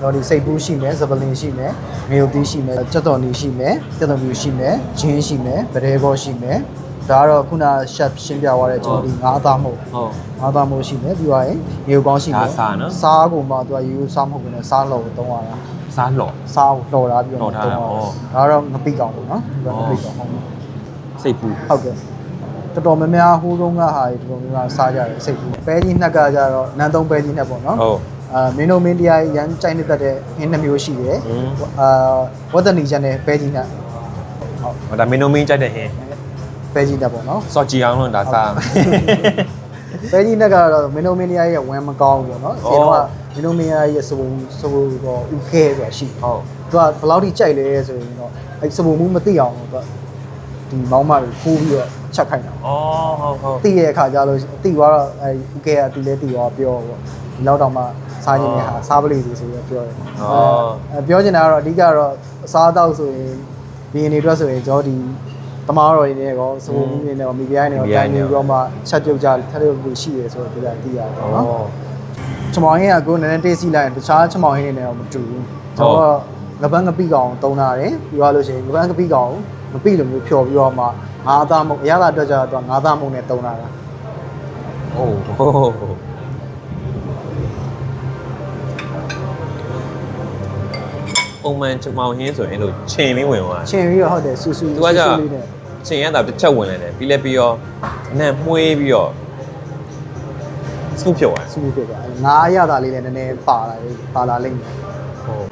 တော့ဒီစိတ်ပူးရှိမယ်စပလင်ရှိမယ်ငရုတ်သီးရှိမယ်ကြက်တော်နီရှိမယ်ကြက်တော်မြူရှိမယ်ဂျင်းရှိမယ်ဗဒဲဘောရှိမယ်ဒါကတော့ခုန chef ရှင်းပြသွားတဲ့ကျွန်တော်ဒီငါးသားမဟုတ်ဟုတ်ငါးသားမိုးရှိမယ်ပြီးသွားရင်ငရုတ်ကောင်းရှိမယ်ဒါစားနော်စားကိုမှသူကရိုးရိုးစားမဟုတ်ဘူးနဲ့စားလို့သုံးရတာစားလော့စားကိုလှော်ထားပြီးတော့လှော်ထားတာသုံးရဩဒါကတော့ငပိကောင်ပေါ့နော်ဒါကငပိကောင်ဟုတ်စိတ်ပူဟုတ်ကဲ့တော်တော်များများဟိုးတုန်းကဟာတွေတော်တော်များများစားကြတယ်စိတ်ကူပဲကြီးနှက်ကကြတော့နန်းသုံးပဲကြီးနှက်ပေါ့နော်ဟုတ် အာမင်းတို့မင်းတရားရန်ကြိုက်နေတတ်တဲ့ဟင်းနှမျိုးရှိတယ်ဟင်းအာဝတ်တနီချန်နဲ့ပဲကြီးနှက်ဟုတ်ဟောဒါမင်းတို့မင်းကြိုက်တဲ့ဟင်းပဲကြီးနှက်ပေါ့နော်စော်ကြည်အောင်လို့ဒါစားပဲကြီးနှက်ကတော့မင်းတို့မင်းတရားရဲ့ဝမ်းမကောင်းဘူးပေါ့နော်ဩအရင်တော့မင်းတို့မင်းတရားရဲ့စပုံစပုံတော့ဥခဲဆိုတာရှိတယ်ဟုတ်သူကဘယ်လောက်ထိကြိုက်လဲဆိုရင်တော့အဲစပုံမှုမသိအောင်တော့သူဒီမောင်းမတွေခိုးပြီးတော့ချက်ခိုင်းတာဩဟုတ်ဟုတ်တိရဲ့အခါကျလို့တိသွားတော့အဲဥကဲကတိလဲတိသွားပြောပေါ့ဒီလောက်တော့မှ စားခြင်းနဲ့ဟာစားပလိစီဆိုပြီးပြောတယ်အဲပြောချင်တာကတော့အဓိကတော့အစားအသောက်ဆိုရင်ဘီရင်တွေအတွက်ဆိုရင်ကျွန်တော်ဒီတမားတော်တွေနဲ့ကောစပုံမှုတွေနဲ့ကောမိဖုရားတွေနဲ့ကောတိုင်နေပြီးတော့မှချက်ပြုတ်ကြထက်ပြုတ်ပြီးရှိရဲဆိုတော့ဒီကတိရတယ်ပေါ့နော်ဩချမောင်ဟင်းကကိုယ်နည်းနည်းတေးစီလိုက်ရင်တခြားချမောင်ဟင်းတွေနဲ့တော့မတူဘူးကျွန်တော်ကငပန်းငပိကောင်တုံးတာတယ်ပြီးသွားလို့ရှိရင်ငပန်းငပိကောင်ငပိလိုမျိုးဖြော်ပြီးတော့မှငါးသားမုံအရသာအတွက်ကြတော့ငါးသားမုံနဲ့တုံးတာတာဟုတ် ပုံမှန်ချမောင်ဟင်းဆိုရင်အဲ့လိုချိန်လေးဝင်သွားရှင်ပြီးတော့ဟုတ်တယ်ဆူဆူသူကကြာဆူလေးနဲ့ချိန်ရတာတစ်ချက်ဝင်လာတယ်ပြီးလဲပြီးတော့အနံ့မှုေးပြီးတော့စုပ်ဖြုတ်သွားဆူဖြစ်သွားတယ်ငါးရသာလေးလည်းနည်းနည်းပါလာလေးပါလာလိမ့်မယ်ဟုတ်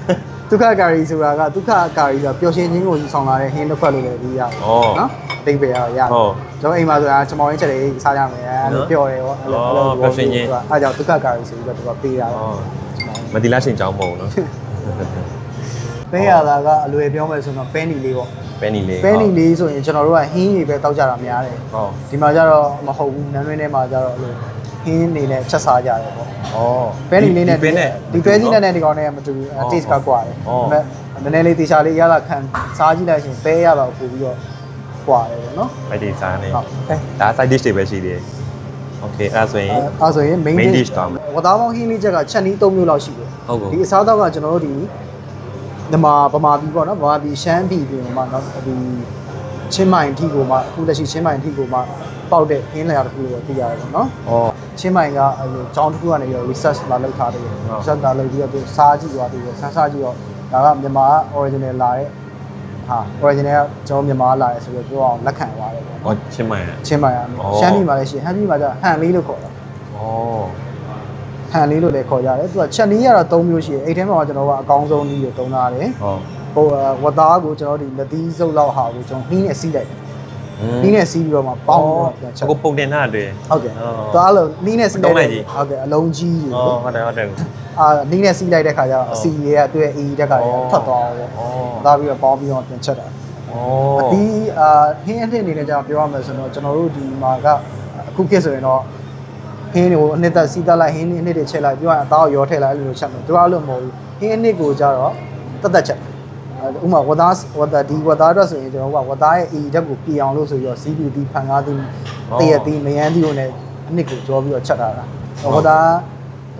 ဒုက္ခကာရီဆိုတာကဒုက္ခကာရီဆိုတာပျော်ရွှင်ခြင်းကိုယူဆောင်လာတဲ့ဟင်းတစ်ခွက်လိုလည်းပြီးရတယ်နော်အသိပယ်ရရရတယ်ဟုတ်ကျွန်တော်အိမ်မှာဆိုတာချမောင်ရင်းချက်တွေစားကြမယ်အဲ့လိုပြောတယ်ဟောအဲ့လိုအဲ့လိုပျော်ရွှင်ခြင်းအဲ့ကြောင့်ဒုက္ခကာရီဆိုပြီးတော့သူကပေးတာဩပေါ့မတိလားချိန်ကြောင်းမဟုတ်ဘူးနော် ပဲရတာကအလွယ်ပြောမယ်ဆိုတော့ပဲနီလေးပေါ့ ပဲနီလေး ပဲနီလေးဆိုရင်ကျွန်တော်တို့ကဟင်းတွေပဲတောက်ကြတာများတယ် ဟုတ် ဒီမှာကျတော့မဟုတ်ဘူးနန်းတွင်းထဲမှာကျတော့အဲ့လိုဟင်းနေနဲ့ချက်စားကြတယ်ပေါ့ ဩ ပဲနီလေးနဲ့ ပဲနဲ့ ဒီပဲကြီးနဲ့နဲ့ဒီကောင်နဲ့မတူဘူး အော် taste ကကွာတယ် အော် ဒါပေမဲ့နည်းနည်းလေးတေချာလေးရလာခံစားကြည့်လိုက်ရှင်ပဲရတာကိုပို့ပြီးတော့ကွာတယ်ပေါ့နော် ပဲဒီစားနေ ဟုတ် အဲဒါ side dish တွေပဲရှိသေးတယ်โอเคအဲ့ဒါဆိုရင် အဲအဲဆိုရင် main main dish dish တောင်းမယ် ဝသားပေါင်းဟင်းလေးချက်ကချက်နီး၃မျိုးလောက်ရှိတယ် ဟုတ်ကော ဒီအစားအသောက်ကကျွန်တော်တို့ဒီ ဒီမှာဗမာပြည်ပေါ့နော်ဗမာပြည်ရှမ်းပြည်ပြည်မှာနော်ဒီချင်းမိုင်အထိကိုမှအခုလက်ရှိချင်းမိုင်အထိကိုမှပေါက်တဲ့ဟင်းလျာတစ်ခုလို့သိရတယ်ပေါ့နော်ဩချင်းမိုင်ကအဲလိုကျောင်းတစ်ခုကနေပြီးတော့ research လာလုပ်ထားတယ်ဟုတ် research လာလုပ်ပြီးတော့သူစားကြည့်သွားပြီးတော့ဆန်းစားကြည့်တော့ဒါကမြန်မာက original လာတဲ့ဟာ original ကကျွန်တော်မြန်မာလာတယ်ဆိုပြီးပြောအောင်လက်ခံသွားတယ်ပေါ့ဩချင်းမိုင်ချင်းမိုင်ကဩရှမ်းပြည်မှာလည်းရှိဟမ်းပြည်မှာကျဟန်လေးလို့ခေါ်တာဩ ဟန်လေးလို့လည်းခေါ်ကြတယ်သူကချက်နီးရတော့၃မျိုးရှိတယ်အဲ့ထဲမှာကျွန်တော်ကအကောင်းဆုံးနည်းကိုသုံးထားတယ်ဟုတ်ဟိုဝတ်သားကိုကျွန်တော်ဒီလက်သီးစုပ်လောက်ဟာကိုကျွန်တော်နှီးနဲ့စီးလိုက်တယ်နှီးနဲ့စီးပြီးတော့မှပေါင်းပြီးတော့ပြန်ချက်ကိုပုံတင်ထားတယ်ဟုတ်ကဲ့အော်သွားလို့နှီးနဲ့စီးလိုက်တုံးလိုက်ကြီးဟုတ်ကဲ့အလုံးကြီးဩကြီးဟုတ်တယ်ဟုတ်တယ်ဩအာနှီးနဲ့စီးလိုက်တဲ့ခါကျတော့အစီရဲကသူ့ရဲ့အေးတက်ကလည်းထွက်သွားအောင်ပေါ့သွားပြီးတော့ပေါင်းပြီးတော့ပြန်ချက်တာဩအဒီအာဟင်းအထစ်အနေနဲ့ကျွန်တော်ပြောရမယ်ဆိုတော့ကျွန်တော်တို့ဒီမှာကအခုခေတ်ဆိုရင်တော့ ဟင်းတွေကိုအနှစ်သက်စီးတက်လိုက်ဟင်းအနှစ်တွေချက်လိုက်ပြောရရင်အသားကိုရောထည့်လိုက်အဲ့လိုချက်မယ်သူကအဲ့လိုမဟုတ်ဘူးဟင်းအနှစ်ကိုကြတော့တက်တက်ချက်ဥမာဝတ်သားဝတ်သားဒီဝတ်သားအတွက်ဆိုရင်ကျွန်တော်ကဝတ်သားရဲ့အေးဓာတ်ကိုပြေအောင်လို့ဆိုပြီးတော့စီးပီတီဖန်ကားသည်တရတီမယန်းတီကိုလည်းအနှစ်ကိုကြောပြီးတော့ချက်တာလားဝတ်သား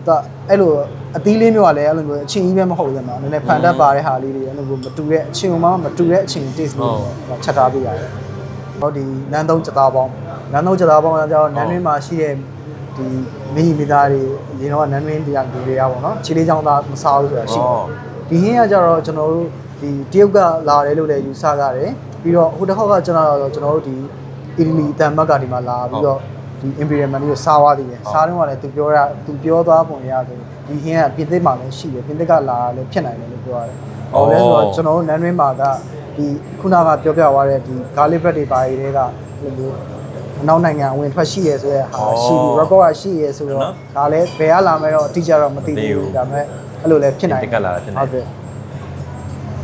တော့အဲ့လိုအသီးလေးမျိုးကလည်းအဲ့လိုမျိုးအချင်းကြီးပဲမဟုတ်ဘူးကွာနည်းနည်းဖန်တတ်ပါတဲ့ဟာလေးတွေအဲ့လိုမျိုးမတူတဲ့အချင်းမှမတူတဲ့အချင်း taste လေးတွေချက်ထားပေးရတယ်ဟောဒီနန်းသုံးကြသားပေါင်းနန်းသုံးကြသားပေါင်းကကျတော့နန်းတွင်းမှာရှိတဲ့ ဒီမိမိသားတွေဒီတော့နန်းတွင်းတရားလူတွေကပေါ့နော်ခြေလေးချောင်းသားမစားဘူးဆိုတာရှိတယ်ဒီဟင်းကကြတော့ကျွန်တော်တို့ဒီတရုတ်ကလာတယ်လို့လည်းယူဆကြတယ်ပြီးတော့ဟိုတစ်ခေါက်ကကျွန်တော်တို့ကျွန်တော်တို့ဒီအီတလီတန်ဘက်ကဒီမှာလာပြီးတော့ဒီ imperial menu ကိုစားသွားသေးတယ်စားတော့ကလည်းသူပြောတာသူပြောသွားပုံရတယ်ဒီဟင်းကပြင်သစ်မှာလည်းရှိတယ်ပြင်သစ်ကလာတာလည်းဖြစ်နိုင်တယ်လို့ပြောရတယ်ဟောလဲဆိုတော့ကျွန်တော်တို့နန်းတွင်းမှာကဒီခုနကပြောပြသွားတဲ့ဒီ garlic bread တွေပါရတဲ့ကဒီလိုအ နောက်နိုင်ငံအဝင်ထွက်ရှိရဲဆိုတဲ့ဟာရှိပြီး record ကရှိရဲဆိုတော့ဒါလည်းဘယ်ကလာမဲတော့အတိအကျတော့မသိဘူးဒါပေမဲ့အဲ့လိုလည်းဖြစ်နိုင်တက်ကလာတယ်ဟုတ်ကဲ့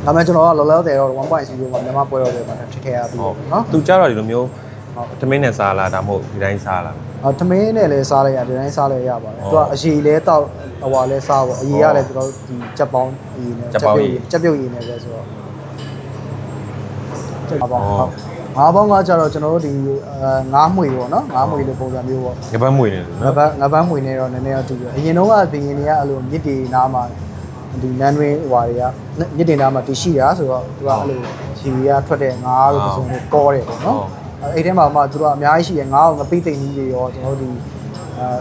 ဒါမှကျွန်တော်ကလောလောဆယ်တော့1.0မှာမြန်မာပွဲတော်တွေမှာထည့်ထည့်ရပြီဟုတ်နော်သူကြတော့ဒီလိုမျိုးဟုတ်သမင်းနဲ့စားလားဒါမှမဟုတ်ဒီတိုင်းစားလားအော်ထမင်းနဲ့လည်းစားလိုက်ရဒီတိုင်းစားလိုက်ရပါတယ်ဟုတ်သူကအရေလဲတောက်ဟိုဟာလဲစားပေါ့အရေကလည်းကျွန်တော်တို့ဒီချက်ပေါင်းအရေနဲ့ချက်ပေါင်းအရေချက်ပြုတ်အရေနဲ့ပဲဆိုတော့ချက်ပေါင်းဟုတ်ဟုတ် ငါးပေါင်းကကြတော့ကျွန်တော်တို့ဒီအဲငါးမှွေပေါ့နော်ငါးမှွေလိုပုံစံမျိုးပေါ့ငပတ်မွေနေတယ်ငါးနော်ပန်းငါးပန်းမှွေနေတော့နည်းနည်းတော့တူပြီအရင်တော့ကဘီရင်တွေကအဲ့လိုမြစ်တီနားမှာဒီနန်းတွင်းဟွာတွေကမြစ်တင်သားမှာတရှိတာဆိုတော့သူကအဲ့လိုခြေကထွက်တဲ့ငါးတို့ပစုံတွေကောတယ်ပေါ့နော်အဲ့ဒီထဲမှာမှသူတို့ကအများကြီးရှိတယ်ငါးကိုငပိသိမ့်ကြီးတွေရောကျွန်တော်တို့ဒီအာ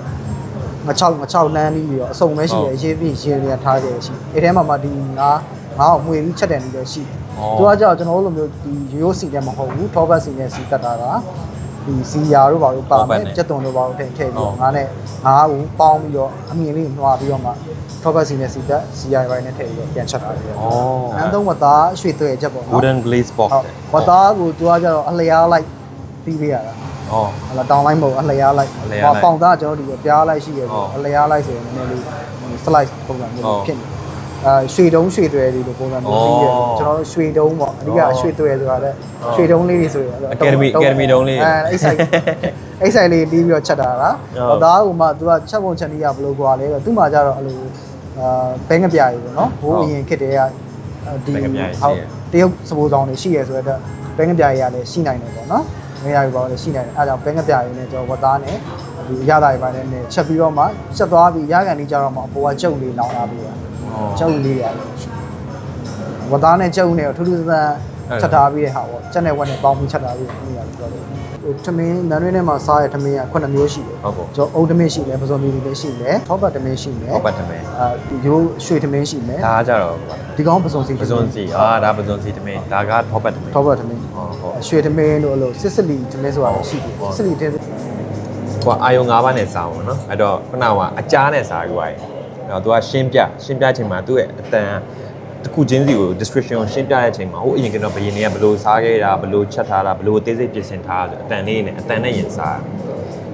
ငချောက်ငချောက်နှမ်းကြီးတွေရောအစုံပဲရှိတယ်ရေးပြီးရေးနေထားကြရရှိအဲ့ထဲမှာမှဒီငါးငါးကိုမှွေပြီးချက်တယ်နေလည်းရှိတယ် သူကကြောက်ကျွန်တော်တို့လိုမျိုးဒီရိုးရိုးစီနဲ့မဟုတ်ဘူးထောပတ်စီနဲ့စီတက်တာကဒီစီယာတို့ဘာလို့ပါမယ်ကြက်သွန်တို့ဘာလို့ထည့်ထည့်ပြီးတော့ငါးနဲ့ငါးကိုပေါင်းပြီးတော့အမြင်လေးနှွားပြီးတော့မှထောပတ်စီနဲ့စီတက်စီယာရိုင်းနဲ့ထည့်ပြီးတော့ပြန်ချက်တာလေဩအန်သုံးဝတ်သားရွှေသွဲချက်ပေါ့နော် wooden glaze box ဟုတ်ဝတ်သားကိုသူကကြတော့အလျားလိုက်ပြီးပေးရတာဩဟလာတောင်းလိုက်မဟုတ်အလျားလိုက်အလျားလိုက်ပေါင်သားကျွန်တော်ဒီပြားလိုက်ရှိရဟုတ်ဆိုအလျားလိုက်ဆိုရင်နည်းနည်းလေး slice ပုံစံမျိုးဟုတ်ဖြစ်နေ အာရွှေတုံးရွှေသွဲလေးလိုပုံစံမျိုးပြီးရဩကျွန်တော်တို့ရွှေတုံးပေါ့အဓိကဩရွှေသွဲဆိုတာလည်းဩရွှေတုံးလေးတွေဆိုရင် Academy Academy တုံးလေးအဲအိတ်ဆိုင်အိတ်ဆိုင်လေးပြီးပြီးတော့ချက်တာလားဟုတ်ဝတ်သားကမှသူကချက်ပုံချက်နည်းကဘယ်လိုကွာလဲဆိုတော့သူ့မှာကြတော့အဲ့လိုအာဘဲငပြာကြီးပေါ့နော်ဘိုးအရင်ခစ်တဲ့ကဒီဘဲငပြာကြီးရှိဟုတ်ရတရုတ်စပူဆောင်တွေရှိရဆိုတော့ဘဲငပြာကြီးကလည်းရှိနိုင်တယ်ပေါ့နော်ငရရီပါလည်းရှိနိုင်တယ်အဲဒါကြောင့်ဘဲငပြာကြီးနဲ့ကျွန်တော်ဝတ်သားနဲ့ဒီရတာတွေပါနဲ့နဲ့ချက်ပြီးတော့မှချက်သွားပြီးရကန်လေးကြတော့မှအပေါ်ကကျုပ်လေးလောင်းလာပြီးတာ ကျုပ်လေးရတယ်ဝတ်သားနဲ့ကျုပ်နဲ့ထူးထူးဆန်းဆန်းချက်ထားပြီးတဲ့ဟာပေါ့ချက်နဲ့ဝက်နဲ့ပေါင်းပြီးချက်ထားပြီးနေရတယ်ပြောလို့ဟိုထမင်းနန်းရင်းထဲမှာစားရထမင်းက9မျိုးရှိတယ်ဟုတ်ကောကျွန်တော်အုတ်ထမင်းရှိတယ်ပဇော်မီတွေလည်းရှိတယ်ထောပတ်ထမင်းရှိတယ်ဟုတ်ပါတယ်မယ်အာဒီရိုးရွှေထမင်းရှိမယ်ဒါကကြတော့ဒီကောင်ပဇွန်စီပဇွန်စီအာဒါပဇွန်စီတမင်ဒါကထောပတ်တမင်ထောပတ်ထမင်းဟုတ်ဟုတ်ရွှေထမင်းတို့အဲ့လိုစစ်စစ်လီထမင်းဆိုတာလည်းရှိတယ်ဟုတ်စစ်စစ်လီတဲ့ကွာအာယုံ၅ပါးနဲ့စားအောင်နော်အဲ့တော့ခုနကအကြားနဲ့စားကြွားရင်အဲ့ တော့ तू ကရှင်းပြရှင်းပြချိန်မှာသူ့ရဲ့အတန်တစ်ခုချင်းစီကို description ကိုရှင်းပြတဲ့ချိန်မှာဟိုအရင်ကတော့ဘယင်းတွေကဘယ်လိုစားခဲ့တာဘယ်လိုချက်ထားတာဘယ်လိုအသေးစိတ်ပြင်ဆင်ထားတာဆိုအတန်လေးနဲ့အတန်နဲ့ရင်စား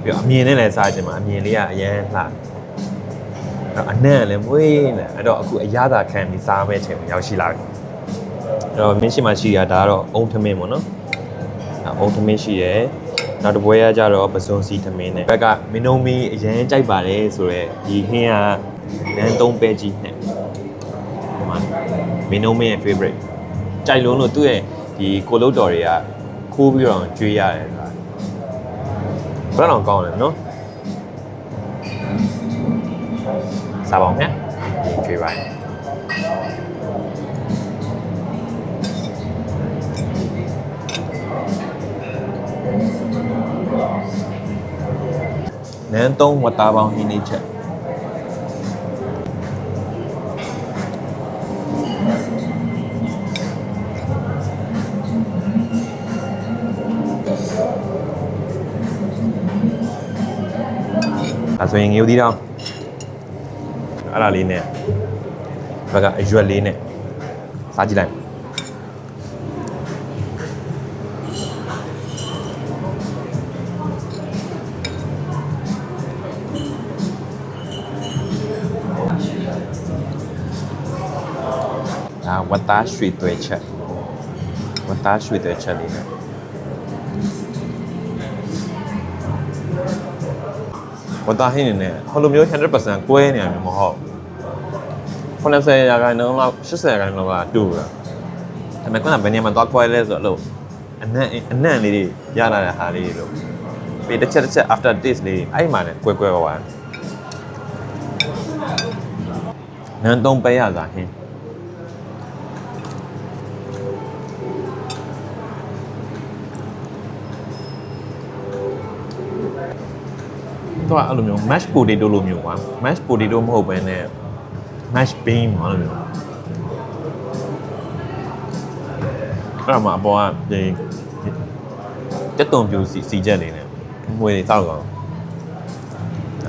ပြီးတော့အမြင်နဲ့လည်းစားချိန်မှာအမြင်လေးကအရန်လှအဲ့တော့အနံ့ကလည်းမွေးနေအဲ့တော့အခုအရသာခံပြီးစားမဲ့ချိန်ကိုရောက်ရှိလာပြီအဲ့တော့မင်းရှိမှရှိရတာဒါကတော့အုံထမင်းပေါ့နော်အုံသမင်းရှိတယ်နောက်တစ်ပွဲကကြတော့ပစုံစီသမင်းနဲ့ဘက်ကမင်းတို့မီအရင်ကြိုက်ပါတယ်ဆိုတော့ဒီဟင်းက နန်းသုံးပဲကြီးနဲ့ဒီမှာမင်းတို့မင်းရဲ့ favorite ကြိုက်လုံးလို့သူ့ရဲ့ဒီကိုလုတ်တော်တွေကခိုးပြီးတော့ကျွေးရတယ်ဆိုတာဘယ်တော့ကောင်းလဲနော်စားပါဦးမြတ်ကျွေးပါရင်နန်းသုံးဝတ်သားပေါင်းဟင်းနေချက် အဲဆိုရင်ငရုတ်သီးတောင်းအဲ့ဒါလေးနဲ့ဘက်ကအရွက်လေးနဲ့စားကြည့်လိုက်ဒါဝတ်သားရွှေသွဲချက်ဝတ်သားရွှေသွဲချက်လေးနဲ့ ဝတ်သားဟင်းနေနဲ့ဟိုလိုမျိုး100%ကွဲနေရမျိုးမဟုတ်90ရာခိုင်နှုန်းလောက်80ရာခိုင်နှုန်းလောက်ကတူတာဒါပေမဲ့ခုနကဘယ်နေရာမှာသွားကွဲလဲဆိုတော့လို့အနံ့အနံ့လေးတွေရလာတဲ့ဟာလေးတွေလို့ပြီးတစ်ချက်တစ်ချက် after taste လေးအဲ့ဒီမှာလည်းကွဲကွဲသွားတယ်နန်းသုံးပဲရစာဟင်း သူကအဲ့လိုမျိုး mash potato လိုမျိုးကွာ mash potato မဟုတ်ဘဲနဲ့ mash bean အဲ့လိုမျိုးအဲ့ဒါမှအပေါ်ကဒီတက်တုံပြူစီစီချက်လေးနဲ့မွေးလေးတောက်ကောင်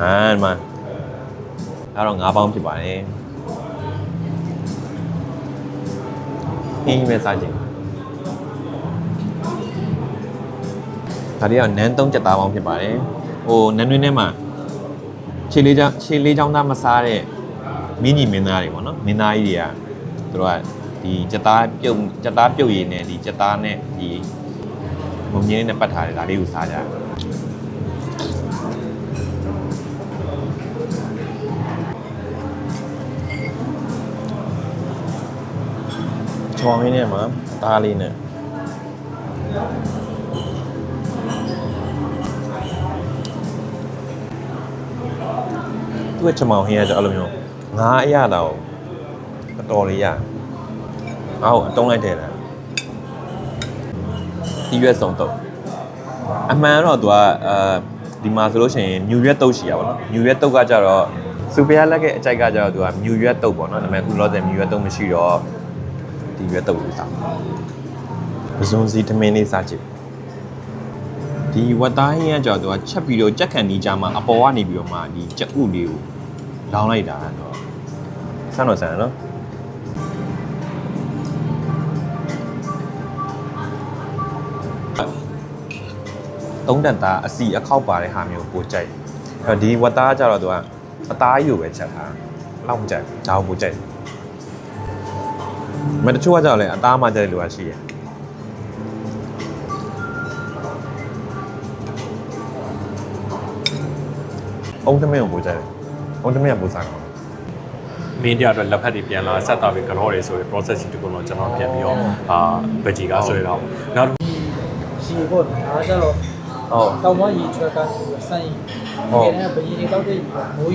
အာဒီမှာအဲ့တော့ငါးပေါင်းဖြစ်ပါတယ်ဟင်းမဲ့စားကြည့်ဒါတွေကနန်းသုံးချက်သားပေါင်းဖြစ်ပါတယ် ဟိုနန်းတွင်းထဲမှာခြေလေးချောင်းခြေလေးချောင်းသားမစားတဲ့မင်းကြီးမင်းသားတွေပေါ့နော်မင်းသားကြီးတွေကသူတို့ကဒီချက်သားပြုတ်ချက်သားပြုတ်ရည်နဲ့ဒီချက်သားနဲ့ဒီမုံမြင်းနဲ့ပတ်ထားတယ်ဒါလေးကိုစားကြတယ်ချောင်းရင်းထဲမှာသားလေးနဲ့ သူ့ရဲ့ချမောင်ဟင်းကကျအဲ့လိုမျိုးငါးအရတာကိုတော်လေးရငါ့ကိုအတုံးလိုက်တယ်လားဒီရွက်စုံတော့အမှန်တော့သူကအဲဒီမှာဆိုလို့ရှိရင်မြူရွက်တုတ်ရှိရပါတော့မြူရွက်တုတ်ကကြတော့စူပီယာလက်ကအကြိုက်ကကြတော့သူကမြူရွက်တုတ်ပေါ့နော်ဒါပေမဲ့အခုလောဆယ်မြူရွက်တုတ်မရှိတော့ဒီရွက်တုတ်ကိုစားပဇွန်စီထမင်းလေးစားကြည့် ဒီဝတ်သားဟင်းကကြောက်သူကချက်ပြီးတော့ကြက်ခံဒီကြမှာအပေါ်ကနေပြီးတော့မှဒီကြက်ဥလေးကိုလောင်းလိုက်တာတော့ဆန်းတော့ဆန်းနော်သုံးတက်သားအစီအခောက်ပါတဲ့ဟာမျိုးပိုကြိုက်အဲ့တော့ဒီဝတ်သားကြတော့သူကအသားကြီးကိုပဲချက်ထားလောက်မကြိုက်ဒါကိုပိုကြိုက်မတချို့ကကြတော့လေအသားမှကြိုက်လို့ရှိရဲ့ အုံးသမင်းကိုပိုကြိုက်တယ်အုံးသမင်းကပိုစားတယ်မင်းတရားအတွက်လက်ဖက်တွေပြန်လာဆက်တာပဲကြောရဲဆိုရယ် process ကြီးတခုတော့ကျွန်တော်ပြန်ပြီးတော့အာဗဂျီကဆွဲတော့နောက်တစ်ခုရေပေါ့ဒါကြတော့ဟုတ်တောင်မရေချွက်ကစမ်းရင်ဟုတ်ဒီကနေ့ဗကြီးတွေတောက်တဲ့ရေကမိုး